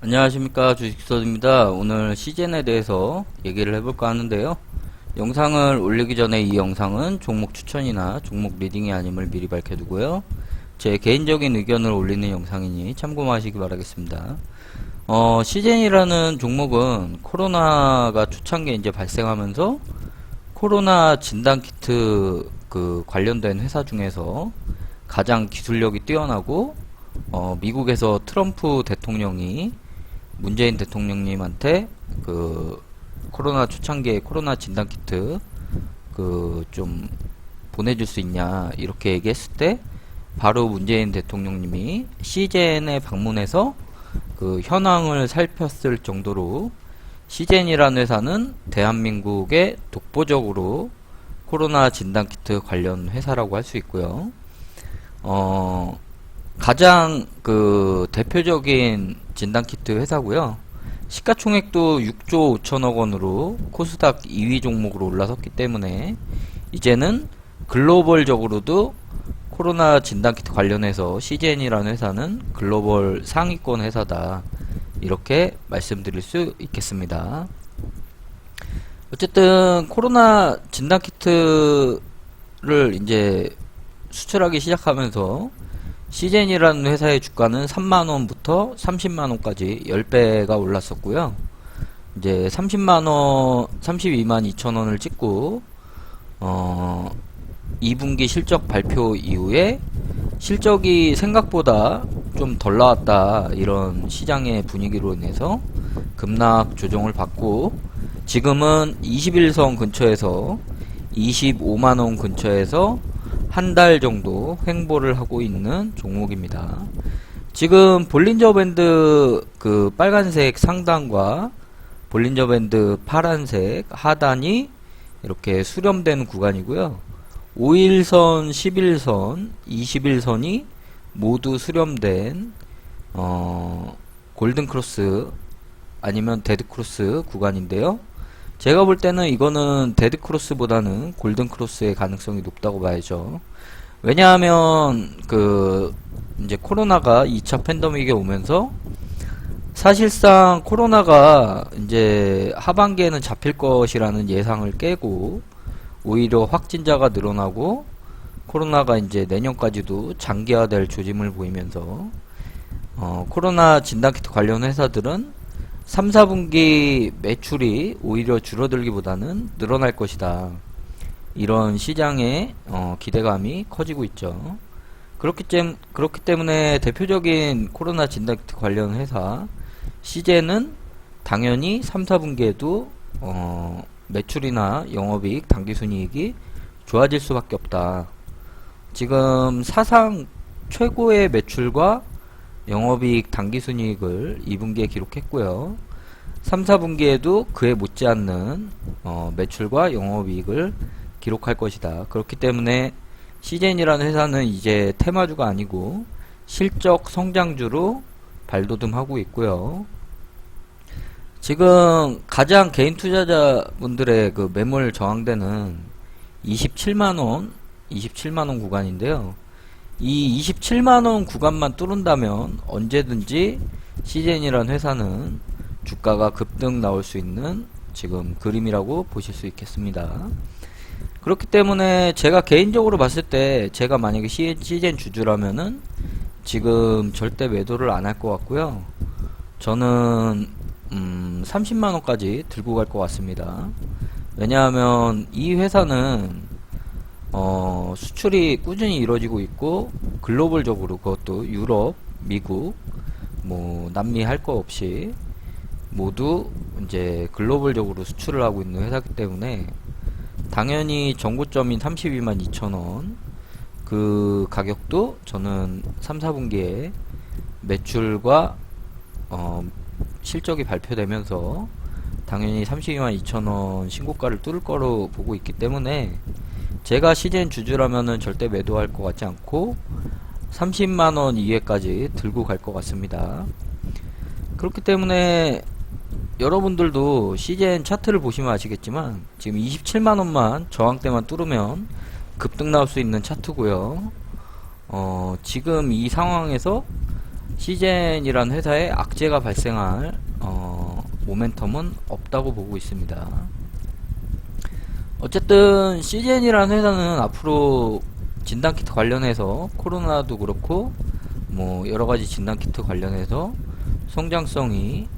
안녕하십니까 주식서입니다. 오늘 시즌에 대해서 얘기를 해볼까 하는데요. 영상을 올리기 전에 이 영상은 종목 추천이나 종목 리딩이 아님을 미리 밝혀두고요. 제 개인적인 의견을 올리는 영상이니 참고하시기 바라겠습니다. 어, 시젠이라는 종목은 코로나가 초창기에 이제 발생하면서 코로나 진단키트 그 관련된 회사 중에서 가장 기술력이 뛰어나고 어, 미국에서 트럼프 대통령이 문재인 대통령님한테 그 코로나 초창기에 코로나 진단 키트 그 좀 보내줄 수 있냐 이렇게 얘기했을 때 바로 문재인 대통령님이 시젠에 방문해서 그 현황을 살폈을 정도로 시젠이라는 회사는 대한민국의 독보적으로 코로나 진단 키트 관련 회사라고 할 수 있고요. 어, 가장 그 대표적인 진단키트 회사고요. 시가총액도 6조 5천억 원으로 코스닥 2위 종목으로 올라섰기 때문에 이제는 글로벌적으로도 코로나 진단키트 관련해서 CGN이라는 회사는 글로벌 상위권 회사다. 이렇게 말씀드릴 수 있겠습니다. 어쨌든 코로나 진단키트를 이제 수출하기 시작하면서 시젠이라는 회사의 주가는 3만원부터 30만원까지 10배가 올랐었고요. 이제 30만원, 32만 2천원을 찍고, 어, 2분기 실적 발표 이후에 실적이 생각보다 좀 덜 나왔다. 이런 시장의 분위기로 인해서 급락 조정을 받고, 지금은 21선 근처에서 25만원 근처에서 한 달 정도 횡보를 하고 있는 종목입니다. 지금 볼린저 밴드 그 빨간색 상단과 볼린저 밴드 파란색 하단이 이렇게 수렴된 구간이고요. 5일선, 11선, 21선이 모두 수렴된 어, 골든 크로스 아니면 데드 크로스 구간인데요. 제가 볼 때는 이거는 데드 크로스보다는 골든 크로스의 가능성이 높다고 봐야죠. 왜냐하면 그 이제 코로나가 2차 팬데믹에 오면서 사실상 코로나가 이제 하반기에는 잡힐 것이라는 예상을 깨고 오히려 확진자가 늘어나고 코로나가 이제 내년까지도 장기화될 조짐을 보이면서 어, 코로나 진단키트 관련 회사들은 3, 4분기 매출이 오히려 줄어들기보다는 늘어날 것이다. 이런 시장의 어, 기대감이 커지고 있죠. 그렇기, 때, 그렇기 때문에 대표적인 코로나 진단 키트 관련 회사 시제는 당연히 3, 4분기에도 어, 매출이나 영업이익, 당기순이익이 좋아질 수밖에 없다. 지금 사상 최고의 매출과 영업이익 당기순이익을 2분기에 기록했고요. 3, 4분기에도 그에 못지않는 어, 매출과 영업이익을 기록할 것이다. 그렇기 때문에 시젠이라는 회사는 이제 테마주가 아니고 실적 성장주로 발돋움하고 있고요. 지금 가장 개인 투자자분들의 그 매물 저항대는 27만원, 27만원 구간인데요. 이 27만원 구간만 뚫은다면 언제든지 시젠이라는 회사는 주가가 급등 나올 수 있는 지금 그림이라고 보실 수 있겠습니다. 그렇기 때문에 제가 개인적으로 봤을 때 제가 만약에 시젠 주주라면은 지금 절대 매도를 안 할 것 같고요. 저는 음 30만원까지 들고 갈 것 같습니다. 왜냐하면 이 회사는 어, 수출이 꾸준히 이루어지고 있고 글로벌적으로 그것도 유럽, 미국, 뭐 남미 할 거 없이 모두 이제 글로벌적으로 수출을 하고 있는 회사기 때문에 당연히 정고점인 32만 2천원 그 가격도 저는 3, 4분기에 매출과 어, 실적이 발표되면서 당연히 32만 2천원 신고가를 뚫을 거로 보고 있기 때문에 제가 시즌 주주라면은 절대 매도할 것 같지 않고 30만원 이외까지 들고 갈 것 같습니다. 그렇기 때문에 여러분들도 시즌 차트를 보시면 아시겠지만 지금 27만원만 저항대만 뚫으면 급등 나올 수 있는 차트고요. 어, 지금 이 상황에서 시젠이라는 회사에 악재가 발생할 어, 모멘텀은 없다고 보고 있습니다. 어쨌든 시젠이라는 회사는 앞으로 진단키트 관련해서 코로나도 그렇고 뭐 여러가지 진단키트 관련해서 성장성이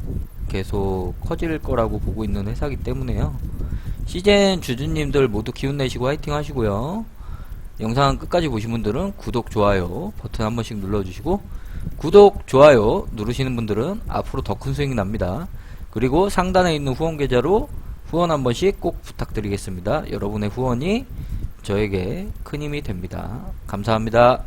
계속 커질 거라고 보고 있는 회사이기 때문에요. 시젠 주주님들 모두 기운 내시고 화이팅 하시고요. 영상 끝까지 보신 분들은 구독, 좋아요 버튼 한 번씩 눌러주시고 구독, 좋아요 누르시는 분들은 앞으로 더 큰 수익이 납니다. 그리고 상단에 있는 후원 계좌로 후원 한 번씩 꼭 부탁드리겠습니다. 여러분의 후원이 저에게 큰 힘이 됩니다. 감사합니다.